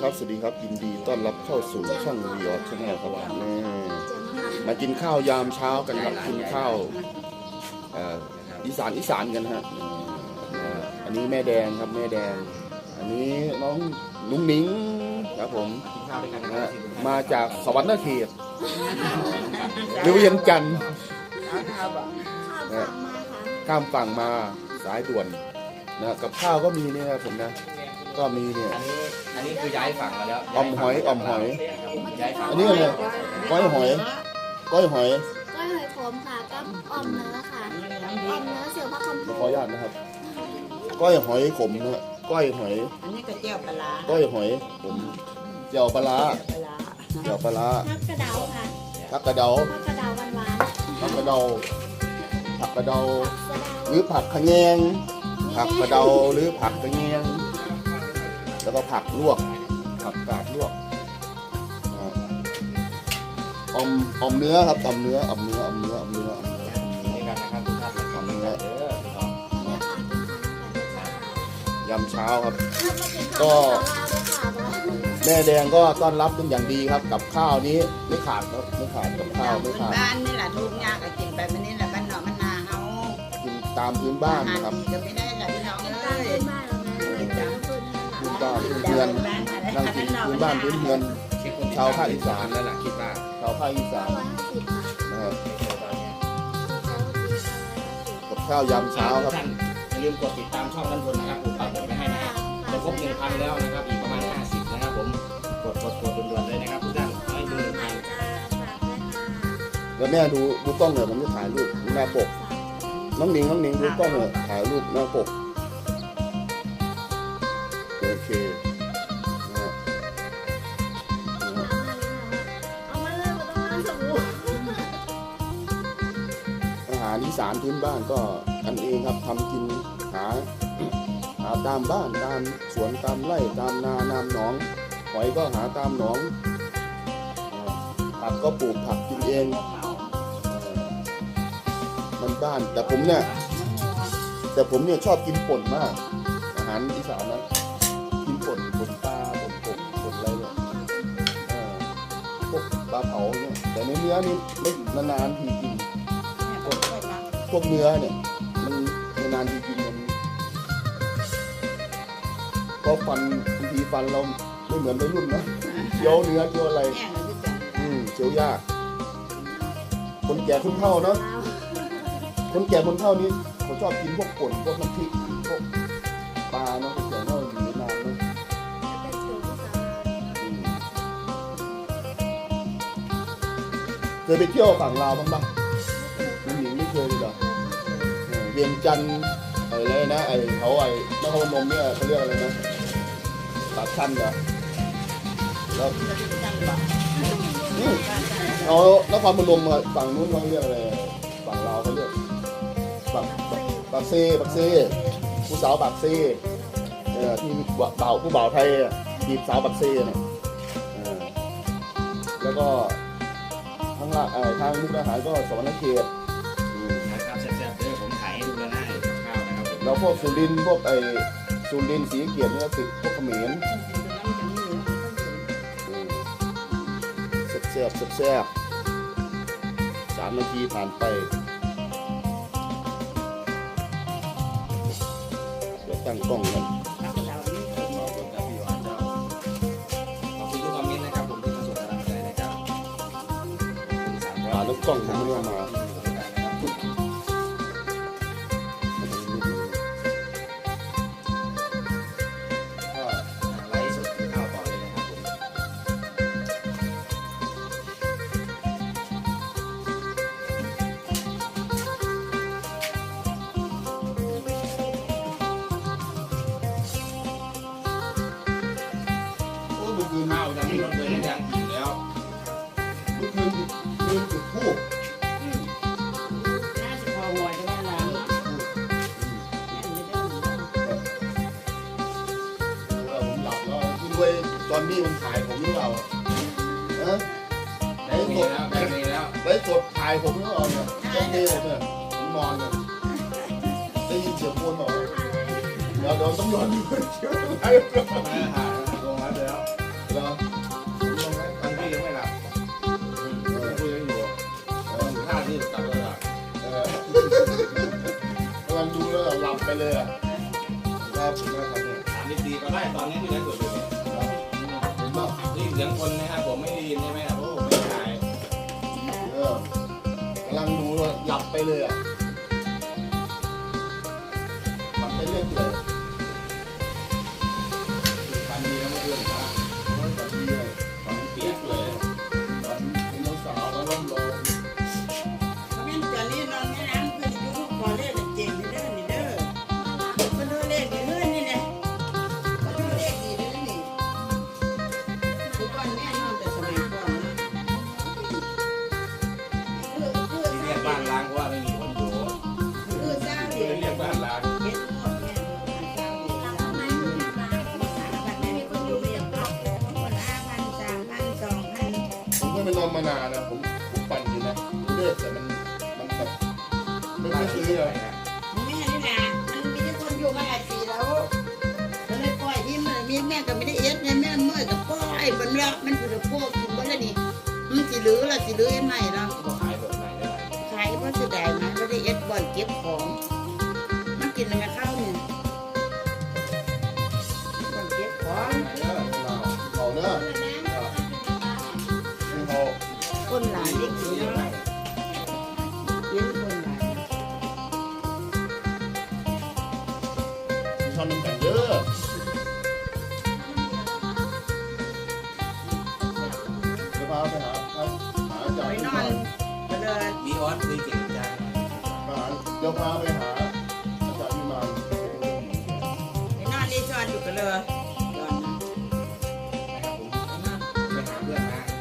ครับ สวัสดีครับ ยินดีต้อนรับเข้าสู่ช่องวีออชแนลครับแม่มากินข้าวยามเช้ากันครับ กินข้าวเอ่ออีสานอีสานกันฮะเอ่ออันนี้แม่แดงครับแม่แดง อันนี้น้องนุ้งนิ้งครับผมกินข้าวด้วยกันนะนะครัฮะบมาจากสวรรค์เขตหรือเวียงจันทร์นะฮะข้ามฝั่งมาสายด่วนนะกับข้าวก็มีเนี่ยครับผมนะ ก็มีเนี่ย อันนี้อันนี้คือย้ายฝั่งมาแล้วออมหอยออมหอย ครับผมย้ายฝั่งอันนี้อะไรก้อยหอย ก้อยหอย ก้อยหอยขมค่ะกับอ่อมเนื้อค่ะอ่อมเนื้อเสือพระคำขพูออนุญาตนะครับ ก้อยหอยขมนะฮะก้อยหอย อันนี้ก็เจียวปลาร้าก้อยหอยผมเจียวปลาร้าเจียวปลาร้าเจียวปลาร้าผักกระเดาค่ะผักกระเดาผักกระเดาหวานผักกระเดาผักกระเดา ๆผักกระเดาหรือผักขะแยง ผักกระเดาหรือผักขะแยง แล้วก็ผักลวกผักกาดลวกอ่าออมออมเนื้อครับออมเนื้อออมเนื้อออมเนื้อออมเนื้อออมเนื้อกินด้วยกันนะครับทุกท่านขอบคุณครับเด้อพี่น้องเนี่ยค่ะกินข้าวกันยำเช้าครับก็ก็ก็แม่แดงก็ต้อนรับเป็นอย่างดีครับ กับข้าวนี้ไม่ขาดครับไม่ขาดกับข้าวไม่พื้นขาดบ้านนี่แหละทุกอย่างก็กินไปมันนี่แหละบ้านเนาะมันนาเฮากินตามพื้นบ้านอาหารนะครับดีก็ไม่ได้ มืองนั่งกินพื้นบ้านพื้นเมืองเช็คคนติดชาวภาคอีสานแล้วล่ะคิดว่าชาวภาคอีสานร้อยห้าสิบค่ะนะครับเช็คตัวตอนเนี้ยกับข้าวยำเช้าครับท่านอย่าลืมกดติดตามช่องด้านบนนะครับผมปักหมุดไว้ให้นะครับจะครบหนึ่งพันแล้วนะครับอีกประมาณห้าสิบนะครับผมกดกดกดด่วนๆเลยนะครับทุกท่านขอให้ดูหนึ่งพันแล้วแม่ดูดูกล้องหน่อยผมจะถ่ายรูปหน้าปกน้องหนิงน้องหนิงดูกล้องหน่อยถ่ายรูปหน้าปกโอเค อีสานพื้นบ้านก็กันเองครับทำกินหาหาตามบ้านตามสวนตามไร่ตามนาตามหนองหอยก็หาตามหนองผักก็ปลูกผักกินเอง มันบ้านแต่ผมเนี่ยแต่ผมเนี่ยชอบกินป่นมาก อาหารอีสานนะกินป่นป่นปลาป่นกบป่นอะไรเนี่ยพวกปลาเผาเนี่ยแต่ในเนื้อนี่ไม่นานๆทีกิน พวกเนื้อเนี่ย มันนานๆทีกินมันเพราะฟันบางทีฟันเราไม่เหมือนวัยรุ่นนะเคี้ยวเนื้อเคี้ยวอะไร อืมเคี้ยวยาก คนแก่คนเฒ่าเนาะคนแก่คนเฒ่านี้เขาชอบกินพวกป่นพวกน้ำพริกพวกปลาเนาะคนแก่เนาะอยู่นานเนาะเคยไปเที่ยวฝั่งลาวบ้างปะ วียงจันทร์อะไรนะไอ้เขาไอ้นครพนมเนี่ยเขาเรียกอะไรนะปากชันเหรอแล้วอืมเอานครพนมมาฝั่งนู้นเขาเรียกอะไรฝั่งลาวเขาเรียกฝั่งปากซ่ปากซ่ผู้สาวปากซ่เออที่บ่าวผู้บ่าวไทยอะจีบสาวปากซ่เนี่ยเออแล้วก็ทางละเอ่อทางมุกดาหารก็สวรรค์เขต ข้าวนะครับผมแล้วพวกสุรินทร์พวกไอ้สุรินทร์ศรีเกียรติเนี่ยติดพวกเขมรอืมแซ่บๆแซ่บๆสามนาทีผ่านไปเดี๋ยวตั้งกล้องกันขอบคุณครับพี่หวานเจ้าขอบคุณทุกคอมเมนต์นะครับผมที่มาส่งกำลังใจนะครับอ่าแล้วกล้องผมไม่ได้เอามา จอนนี่มันถ่ายผมหรือเปล่าเออไหนสมดแล้วไม่มีแล้ไหนสดถ่ายผมหรือเปล่าเนี่ยจอนนี่ผเนี่ยผมนอนเนี่ยได้ยินเสียงคนหรอเดี๋ยวเดี๋ยวต้องย่อนเชือกไว้ก่อนไม่ายลงแล้วเดี๋ยวเหรอผมลงแล้วตอนที่ยังไม่หลับผมคุยกันอยู่ตอนท่าที่กลับแล้วเออกำลังดูแล้วหลับไปเลยอะรอบผมนะครับเนี่ยถามดีๆก็ได้ตอนนี้อยู่ใน สียงคนนะครับผมไม่ได้ยินใช่ไหมครับเพราะผมไม่ได้เออกำลังดูหลับไปเลยอะหลับไปเรื่อยเลย อยก็ปล่อยมันรักมันคือพวกกินบ่แล้วนี่มันสิลือละสิลือใหม่ละก็ขายแบบไหนได้ขายเพราะสิได้มาไม่ได้เอ็ดบ่อนเก็บของมันกินอะไรข้าวเนี่ยบ่อนเก็บของไหนเด้อเราเขาเนอะนี่เขาคนหลายเด็กอยู่เนาะเย็นคนหลายชอบน้ำแข็งเยอะจะ ออสคุยเก่งจังหาเดี๋ยวพาไปหาอาจารย์วิมานไปนอนรีสอร์ทอยู่กันเลยก่อนนะนะครับผมไปนอนไปหาเ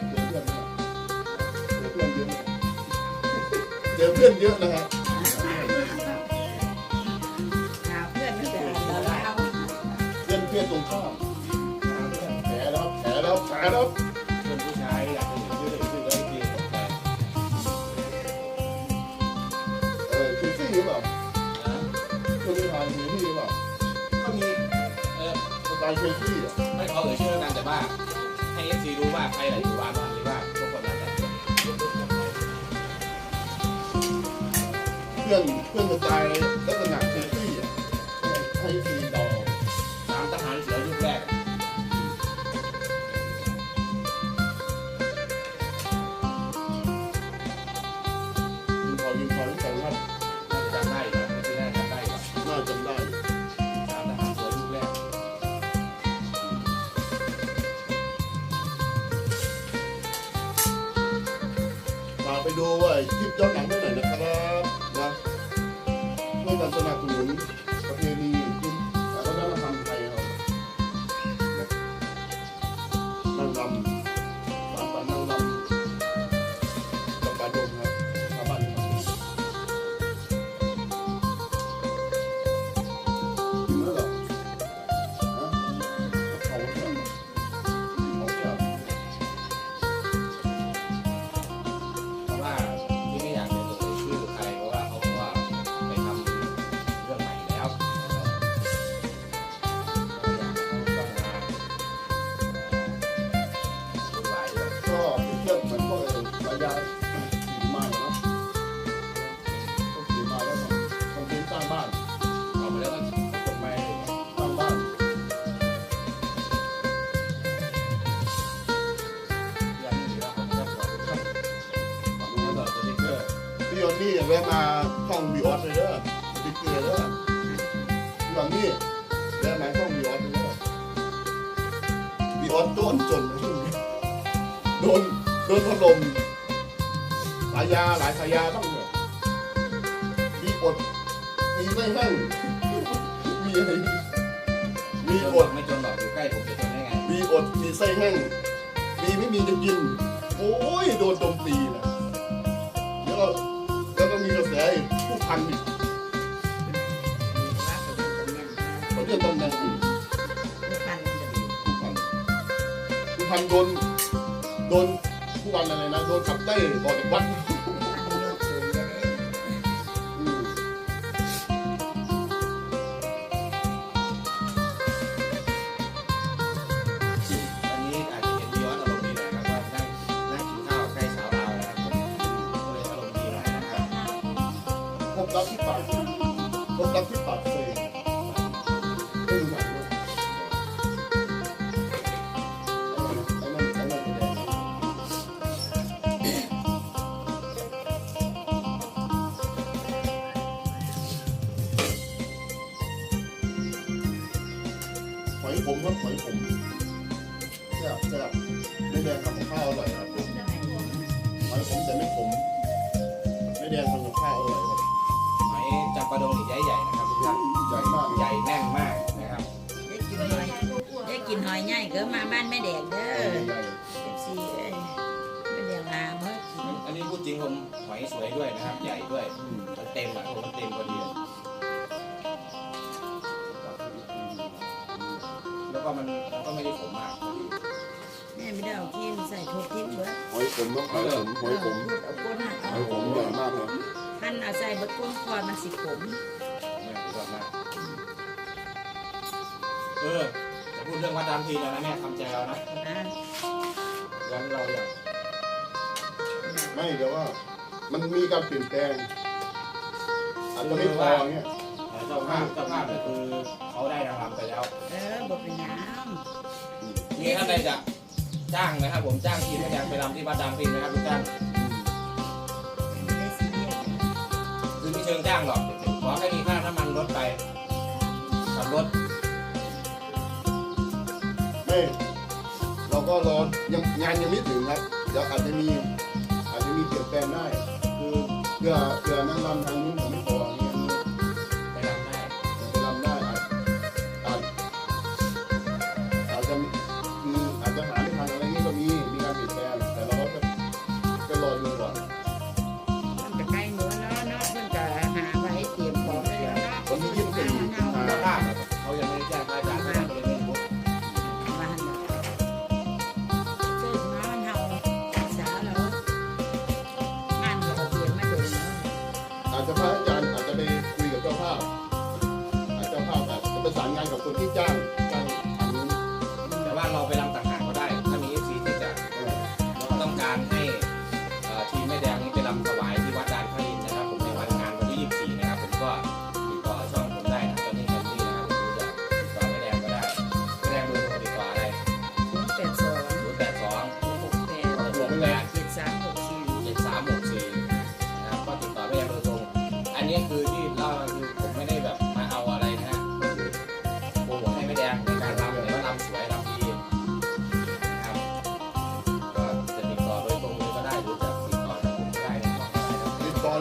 พื่อนมาเจอเพื่อนเยอะเจอเพื่อนเยอะนะฮะหาเพื่อนไม่ไปหาเราเอาเพื่อนเพื่อนตรงข้ามแผลแล้วแผลแล้วแผลแล้ว อฟซีรู้ว่าใครแหละอยู่บ้านบ้านหรือว่าทุกคนนั้นแหละเพื่อนเพื่อนสไตล์ลักษณะ ดูว่าคลิปย้อนหลังได้ไหนนะครับนะช่วยกันสนับสนุน พี่ยนนี่แวะมาท่องวีออสเลยเด้อบิ๊กเกอร์เด้อพี่ยนนี่แวะมาท่องวีออสเลยเด้อวีออสโดนจนโดนโดนถล่มสายยาหลายสายยาบ้างเนี่ยมีอดมีไม่แห้งมีอะไรมีอดไม่จนหรอกอยู่ใกล้ผมจะจนได้ไง มีอดมีไส้แห้งมีไม่มีจะกิน โอ้ยโดนโจมตีนะแล้วก็แล้วก็มีกระ ลยผู้พันอีกเขาเรียกตำแหน่งอีกผู้พันผู้พันโดนโดนผู้พันอะไรนะโดนขับได้ออกจากวัด อยขมครับหอยขมแซ่บแซ่บไม่แดงทำกับข้าวอร่อยครับหอยขมแต่ไม่ขมไม่แดงทำกับข้าวอร่อยครับหอยจำปาดงนี่ใหญ่ๆนะครับทุกท่านใหญ่มากใหญ่แน่นมากนะครับได้กินหอยได้กินหอยใหญ่ก็มาบ้านแม่แดกเด้อใหญ่ซีเอ้ยแม่แดกลาเมื่อกินอันนี้พูดจริงผมหอยสวยด้วยนะครับ ใหญ่ด้วยมันเต็มอะผมมันเต็มพอดี แล้วก็มันมันก็ไม่ได้ขมมากพอดีแม่ไม่ได้เอาขี้ใส่ทุบทิ้งเบิดหอยขมต้องหอยขมหอยขมเอาก้นหอยขมใหญ่มากเลยท่านเอาใส่เบิดก้นคอมันสิขมแม่ผมชอบมากเออจะพูดเรื่องวัดดามทีแล้วนะแม่ทำใจเอานะนะย้อนเราอย่างไม่เดี๋ยวว่า มันมีการเปลี่ยนแปลงอาจจะไม่พอเนี่ย เจ้าภาพเจ้าภาพก็คือเขาได้รางวัลไปแล้วเออบ่เป็นหยังนี่ท่านใดจะจ้างนะครับ ผมจ้างทีมแสดงไปรำที่วัดดามทีนะครับทุกท่านไม่ได้ซีเรียสคือไม่เชิงจ้างหรอกขอแค่มีค่าน้ำมันรถไปขับรถไม่เราก็รอยังงานยังไม่ถึงครับเดี๋ยวอาจจะมีอาจจะมีเปลี่ยนแปลงได้ คือเพื่อเพื่อนั่งรำทางนู้น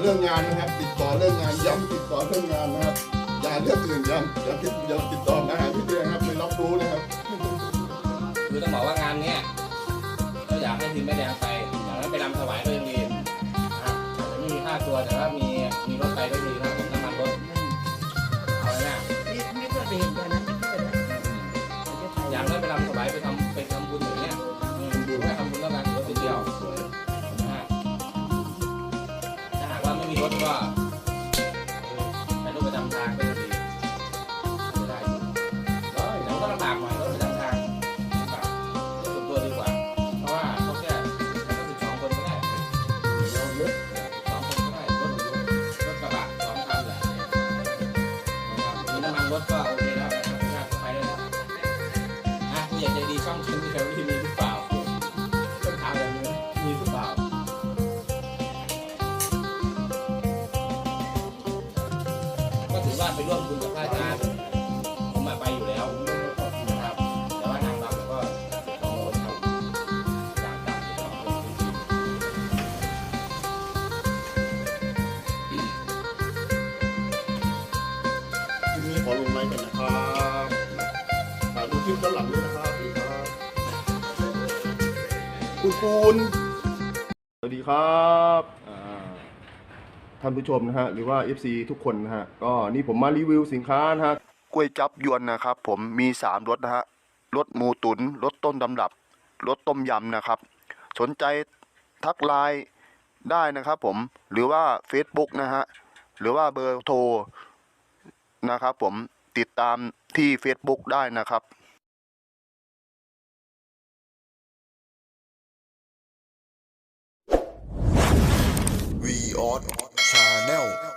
เรื่องงานนะครับ ติดต่อเรื่องงานย้ำติดต่อเรื่องงานนะครับอย่าเรื่องอื่นย้ำอย่าติดอย่าติดต่องาหาพี่เดียครับไม่รับรู้นะครับคือต้องบอกว่างานเนี้ยก็อยากให้ทีมแม่แดงไปอย่างนั้นไปรำถวายก็ยังดีนะครับแต่ไม่มีค่าตัวแต่ว่ามีมีรถไปก็ดีนะ คุณปูนสวัสดีครับท่านผู้ชมนะฮะหรือว่า FC ทุกคนนะฮะก็นี่ผมมารีวิวสินค้านะฮะกล้วยจับยวนนะครับ ผมมี3รสนะฮะรสหมูตุนรสต้นตำรับรสต้มยำนะครับ สนใจทักไลน์ได้นะครับผมหรือว่า Facebook นะฮะหรือว่าเบอร์โทรนะครับผมติดตามที่ Facebook ได้นะครับ on Chanel.